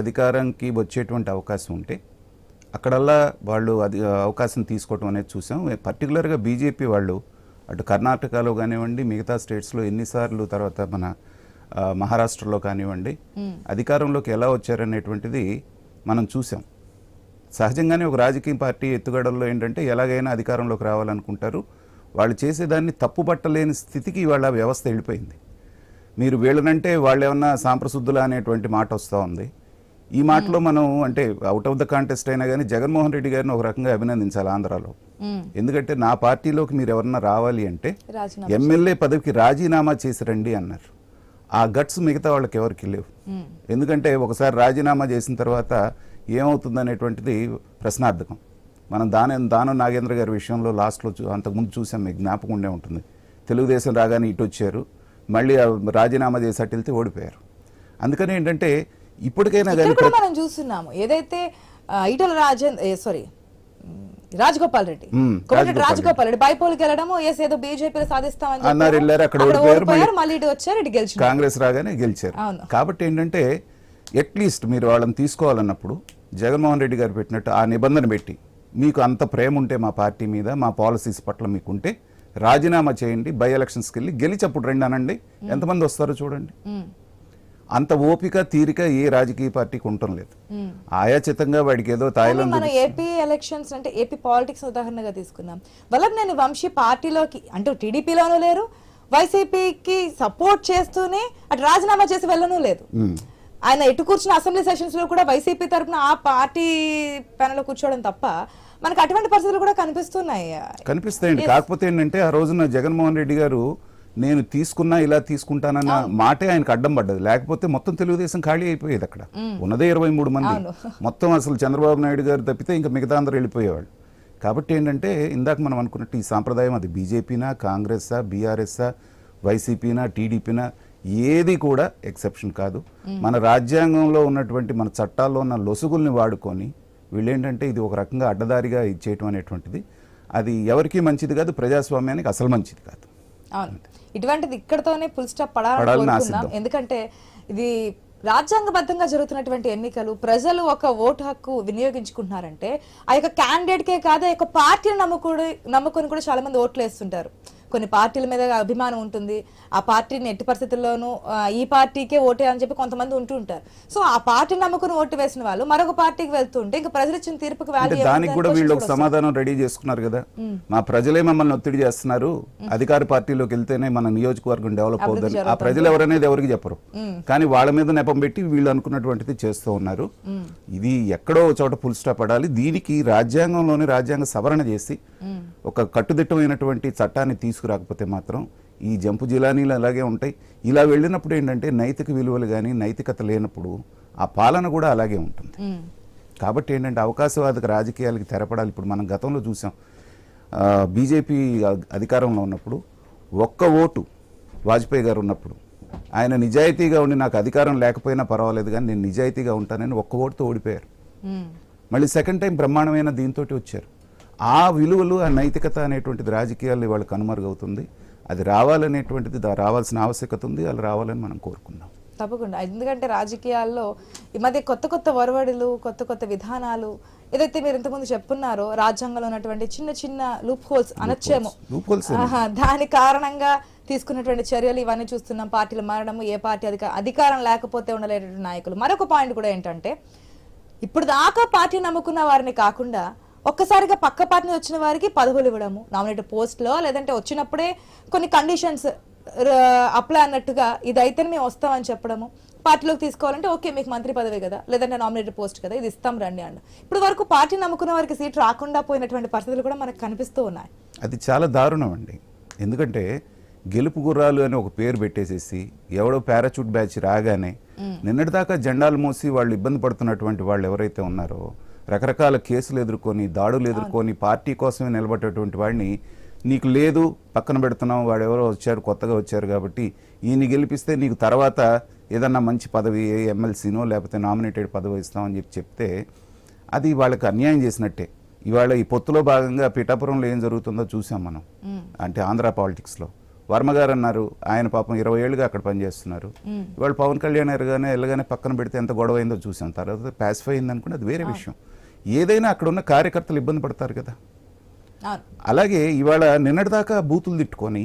అధికారానికి వచ్చేటువంటి అవకాశం ఉంటే అక్కడల్లా వాళ్ళు అది అవకాశం తీసుకోవటం అనేది చూసాం. పర్టికులర్గా బీజేపీ వాళ్ళు అటు కర్ణాటకలో కానివ్వండి మిగతా స్టేట్స్లో ఎన్నిసార్లు తర్వాత మన మహారాష్ట్రలో కానివ్వండి అధికారంలోకి ఎలా వచ్చారనేటువంటిది మనం చూసాం. సహజంగానే ఒక రాజకీయ పార్టీ ఎత్తుగడల్లో ఏంటంటే ఎలాగైనా అధికారంలోకి రావాలనుకుంటారు. వాళ్ళు చేసేదాన్ని తప్పుపట్టలేని స్థితికి వాళ్ళ వ్యవస్థ వెళ్ళిపోయింది. మీరు వీళ్ళనంటే వాళ్ళు ఏమన్నా సాంప్రశుద్ధులా అనేటువంటి మాట వస్తూ ఉంది. ఈ మాటలో మనం అంటే అవుట్ ఆఫ్ ద కాంటెస్ట్ అయినా కానీ జగన్మోహన్ రెడ్డి గారిని ఒక రకంగా అభినందించాలి ఆంధ్రాలో. ఎందుకంటే నా పార్టీలోకి మీరు ఎవరన్నా రావాలి అంటే ఎమ్మెల్యే పదవికి రాజీనామా చేసి రండి అన్నారు. ఆ గట్స్ మిగతా వాళ్ళకి ఎవరికి లేవు. ఎందుకంటే ఒకసారి రాజీనామా చేసిన తర్వాత ఏమవుతుంది అనేటువంటిది ప్రశ్నార్థకం. మనం దాని దానం నాగేంద్ర గారి విషయంలో లాస్ట్లో చూ అంతకుముందు చూసాం మీకు జ్ఞాపకం ఉండే ఉంటుంది. తెలుగుదేశం రాగానే ఇటు వచ్చారు. మళ్ళీ రాజీనామా చేసి అటు వెళ్తే ఓడిపోయారు. అందుకని ఏంటంటే ఇప్పటికైనా కానీ మనం చూస్తున్నాము. ఏదైతే ఈటల రాజేంద్ర సారీ రాజగోపాల్ రెడ్డి. కోమటిరెడ్డి రాజగోపాల్ రెడ్డి. బైపోల్కి వెళ్ళడము ఎస్ ఏదో బీజేపీలో సాధిస్తామని. అన్నారు, వెళ్ళారు, అక్కడ ఓడిపోయారు, మళ్ళీ ఇటు వచ్చారు ఇటు గెలిచినారు. కాంగ్రెస్ రాగానే గెలిచారు. కాబట్టి ఏంటంటే అట్లీస్ట్ మీరు వాళ్ళని తీసుకోవాలన్నప్పుడు జగన్మోహన్ రెడ్డి గారు పెట్టినట్టు ఆ నిబంధన పెట్టి మీకు అంత ప్రేమ ఉంటే మా పార్టీ మీద మా పాలసీస్ పట్ల మీకు ఉంటే రాజీనామా చేయండి బై ఎలక్షన్స్కి వెళ్ళి గెలిచి అప్పుడు రండి అనండి. ఎంతమంది వస్తారో చూడండి. అంత ఓపిక తీరిక ఏ రాజకీయ పార్టీకి ఉండటం లేదు. ఆయాచితంగా వాడికి ఏదో తాయిలం మన ఏపీ ఎలక్షన్స్ అంటే ఏపీ పాలిటిక్స్ ఉదాహరణగా తీసుకుందాం. వల్లభనేని వంశీ పార్టీలోకి అంటే టీడీపీలోనూ లేరు వైసీపీకి సపోర్ట్ చేస్తూనే అటు రాజీనామా చేసి వెళ్ళను లేదు. ఆయన ఎటు కూర్చున్న అసెంబ్లీ సెషన్స్లో కూడా వైసీపీ తరపున ఆ పార్టీ ప్యానెల్ కూర్చోవడం తప్ప మనకు అటువంటి పరిస్థితులు కూడా కనిపిస్తున్నాయి. కనిపిస్తాయండి. కాకపోతే ఏంటంటే ఆ రోజున జగన్మోహన్ రెడ్డి గారు నేను తీసుకున్నా ఇలా తీసుకుంటానన్న మాటే ఆయనకు అడ్డం పడ్డది. లేకపోతే మొత్తం తెలుగుదేశం ఖాళీ అయిపోయేది అక్కడ. ఉన్నదే ఇరవై మూడు మంది. మొత్తం అసలు చంద్రబాబు నాయుడు గారు తప్పితే ఇంకా మిగతా అందరూ వెళ్ళిపోయేవాళ్ళు. కాబట్టి ఏంటంటే ఇందాక మనం అనుకున్నట్టు ఈ సాంప్రదాయం అది బీజేపీనా కాంగ్రెస్సా బీఆర్ఎస్సా వైసీపీనా టీడీపీనా ఏది కూడా ఎక్సెప్షన్ కాదు. మన రాజ్యాంగంలో ఉన్నటువంటి మన చట్టాల్లో ఉన్న లొసుగుల్ని వాడుకొని వీళ్ళేంటంటే ఇది ఒక రకంగా అడ్డదారిగా ఇచ్చేయటం అనేటువంటిది. అది ఎవరికీ మంచిది కాదు ప్రజాస్వామ్యానికి అసలు మంచిది కాదు. అవును. ఇటువంటిది ఇక్కడతోనే ఫుల్ స్టాప్ పడాలని కోరుకుందాం. ఎందుకంటే ఇది రాజ్యాంగబద్ధంగా జరుగుతున్నటువంటి ఎన్నికలు ప్రజలు ఒక ఓటు హక్కు వినియోగించుకుంటున్నారంటే ఆ యొక్క క్యాండిడేట్ కే కాదు ఆ యొక్క పార్టీని నమ్ముకుని నమ్ముకొని కూడా చాలా మంది ఓట్లు వేస్తుంటారు. కొన్ని పార్టీల మీద అభిమానం ఉంటుంది. ఆ పార్టీని ఎట్టి పరిస్థితుల్లోనూ ఈ పార్టీకే ఓటే అని చెప్పి కొంతమంది ఉంటూ ఉంటారు. సో ఆ పార్టీని నమ్ముకుని ఓటు వేసిన వాళ్ళు మరొక పార్టీకి వెళ్తుంటే ఇంకా ప్రజలు ఇచ్చిన తీర్పుకి దానికి కూడా వీళ్ళు ఒక సమాధానం రెడీ చేసుకున్నారు కదా. మా ప్రజలే మమ్మల్ని ఒత్తిడి చేస్తున్నారు. అధికార పార్టీలోకి వెళ్తేనే మన నియోజకవర్గం డెవలప్ అవుతుంది ఆ ప్రజలు ఎవరనేది ఎవరికి చెప్పరు. కానీ వాళ్ళ మీద నెపం పెట్టి వీళ్ళు అనుకున్నటువంటిది చేస్తూ ఉన్నారు. ఇది ఎక్కడో చోట ఫుల్ స్టాప్ పడాలి. దీనికి రాజ్యాంగంలోని రాజ్యాంగ సవరణ చేసి ఒక కట్టుదిట్టమైనటువంటి చట్టాన్ని తీసుకురాకపోతే మాత్రం ఈ జంపు జిలానీలు అలాగే ఉంటాయి. ఇలా వెళ్ళినప్పుడు ఏంటంటే నైతిక విలువలు కానీ నైతికత లేనప్పుడు ఆ పాలన కూడా అలాగే ఉంటుంది. కాబట్టి ఏంటంటే అవకాశవాదక రాజకీయాలకి తెరపడాలి. ఇప్పుడు మనం గతంలో చూసాం బీజేపీ అధికారంలో ఉన్నప్పుడు ఒక్క ఓటు వాజ్పేయి గారు ఉన్నప్పుడు ఆయన నిజాయితీగా ఉండి నాకు అధికారం లేకపోయినా పర్వాలేదు కానీ నేను నిజాయితీగా ఉంటానని ఒక్క ఓటుతో ఓడిపోయారు. మళ్ళీ సెకండ్ టైం బ్రహ్మాండమైన దీంతో వచ్చారు. ఆ విలువలు ఆ నైతికత అనేటువంటిది రాజకీయాల్లో ఇవాళ కనుమరుగవుతుంది. అది రావాలనేటువంటిది రావాల్సిన ఆవశ్యకత ఉంది అలా రావాలని మనం కోరుకుందాం. తప్పకుండా. ఎందుకంటే రాజకీయాల్లో ఈ మధ్య కొత్త కొత్త ఒరవడులు కొత్త కొత్త విధానాలు ఏదైతే మీరు ఇంతకుముందు చెప్పున్నారో రాజ్యాంగంలో ఉన్నటువంటి చిన్న చిన్న లూప్ హోల్స్ అనొచ్చేమో. దాని కారణంగా తీసుకున్నటువంటి చర్యలు ఇవన్నీ చూస్తున్నాం. పార్టీలు మారడము ఏ పార్టీ అధిక అధికారం లేకపోతే ఉండలేటువంటి నాయకులు. మరొక పాయింట్ కూడా ఏంటంటే ఇప్పుడు దాకా పార్టీ నమ్ముకున్న వారిని కాకుండా ఒక్కసారిగా పక్క పార్టీ వచ్చిన వారికి పదవులు ఇవ్వడము నామినేటెడ్ పోస్ట్లో లేదంటే వచ్చినప్పుడే కొన్ని కండిషన్స్ అప్లై అన్నట్టుగా ఇదైతే మేము వస్తామని చెప్పడము. పార్టీలోకి తీసుకోవాలంటే ఓకే మీకు మంత్రి పదవి కదా లేదంటే నామినేటెడ్ పోస్ట్ కదా ఇది ఇస్తాం రండి అండి ఇప్పుడు వరకు పార్టీ నమ్ముకున్న వారికి సీట్ రాకుండా పోయినటువంటి పరిస్థితులు కూడా మనకు కనిపిస్తూ ఉన్నాయి. అది చాలా దారుణం అండి. ఎందుకంటే గెలుపు గుర్రాలు అని ఒక పేరు పెట్టేసేసి ఎవడో పారాచూట్ బ్యాచ్ రాగానే నిన్నటిదాకా జెండాలు మోసి వాళ్ళు ఇబ్బంది పడుతున్నటువంటి వాళ్ళు ఎవరైతే ఉన్నారో రకరకాల కేసులు ఎదుర్కొని దాడులు ఎదుర్కొని పార్టీ కోసమే నిలబడేటువంటి వాడిని నీకు లేదు పక్కన పెడుతున్నాం వాడు ఎవరో వచ్చారు కొత్తగా వచ్చారు కాబట్టి ఈయన్ని గెలిపిస్తే నీకు తర్వాత ఏదన్నా మంచి పదవి ఎమ్మెల్సీనో లేకపోతే నామినేటెడ్ పదవి ఇస్తామని చెప్పి చెప్తే అది వాళ్ళకి అన్యాయం చేసినట్టే. ఇవాళ ఈ పొత్తులో భాగంగా పిఠాపురంలో ఏం జరుగుతుందో చూసాం మనం. అంటే ఆంధ్ర పాలిటిక్స్లో. వర్మ గారు అన్నారు ఆయన పాపం ఇరవై ఏళ్ళుగా అక్కడ పనిచేస్తున్నారు. ఇవాళ పవన్ కళ్యాణ్ ఎరగానే వెళ్ళగానే పక్కన పెడితే ఎంత గొడవ అయిందో చూసాం. తర్వాత పాసిఫై అయింది అనుకుంటే అది వేరే విషయం. ఏదైనా అక్కడ ఉన్న కార్యకర్తలు ఇబ్బంది పడతారు కదా. అలాగే ఇవాళ నిన్నటిదాకా బూతులు తిట్టుకొని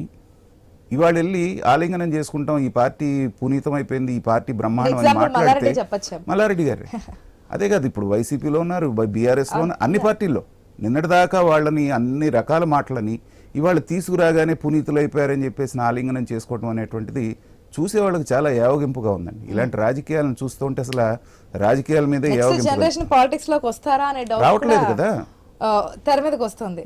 ఇవాళ వెళ్ళి ఆలింగనం చేసుకుంటాం ఈ పార్టీ పునీతం అయిపోయింది ఈ పార్టీ బ్రహ్మాండం అని మాట్లాడితే మల్లారెడ్డి గారు. అదే కాదు ఇప్పుడు వైసీపీలో ఉన్నారు బీఆర్ఎస్లో ఉన్నారు అన్ని పార్టీల్లో. నిన్నటిదాకా వాళ్ళని అన్ని రకాల మాటలని ఇవాళ తీసుకురాగానే పునీతులు అయిపోయారని చెప్పేసి ఆలింగనం చేసుకోవడం అనేటువంటిది చూసేవాళ్ళకి చాలా యావగింపుగా ఉందండి. ఇలాంటి రాజకీయాలను చూస్తుంటే అసలు రాజకీయాల మీదే జనరేషన్ పాలిటిక్స్లోకి వస్తారా అనే డౌట్ రావట్లేదు కదా. తెర మీదకి వస్తుంది.